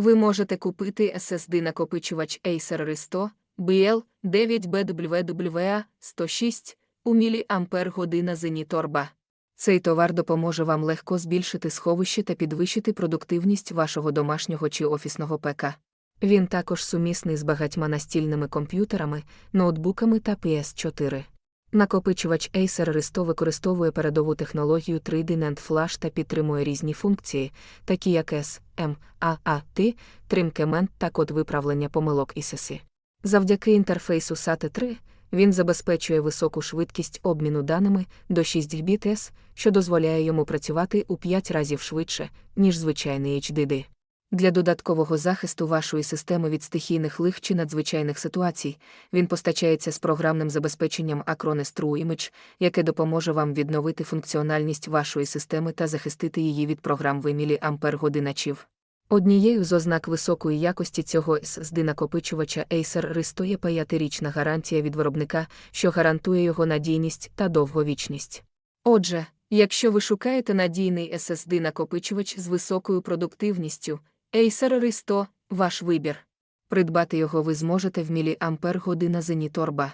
Ви можете купити SSD-накопичувач Acer R100 BL 9BWWA 106 у міліампер-година Зеніторба. Цей товар допоможе вам легко збільшити сховище та підвищити продуктивність вашого домашнього чи офісного ПК. Він також сумісний з багатьма настільними комп'ютерами, ноутбуками та PS4. Накопичувач Acer R100 використовує передову технологію 3D NAND Flash та підтримує різні функції, такі як S, M, A, A, T, тримкемент та код виправлення помилок ISSI. Завдяки інтерфейсу SATA 3 він забезпечує високу швидкість обміну даними до 6 Gbps, що дозволяє йому працювати у 5 разів швидше, ніж звичайний HDD. Для додаткового захисту вашої системи від стихійних лих чи надзвичайних ситуацій він постачається з програмним забезпеченням Acronis True Image, яке допоможе вам відновити функціональність вашої системи та захистити її від програм вимілі ампер-годиначів. Однією з ознак високої якості цього SSD-накопичувача Acer R100 є 5-річна гарантія від виробника, що гарантує його надійність та довговічність. Отже, якщо ви шукаєте надійний SSD-накопичувач з високою продуктивністю, Acer R100 – ваш вибір. Придбати його ви зможете в міліампер година Зеніторба.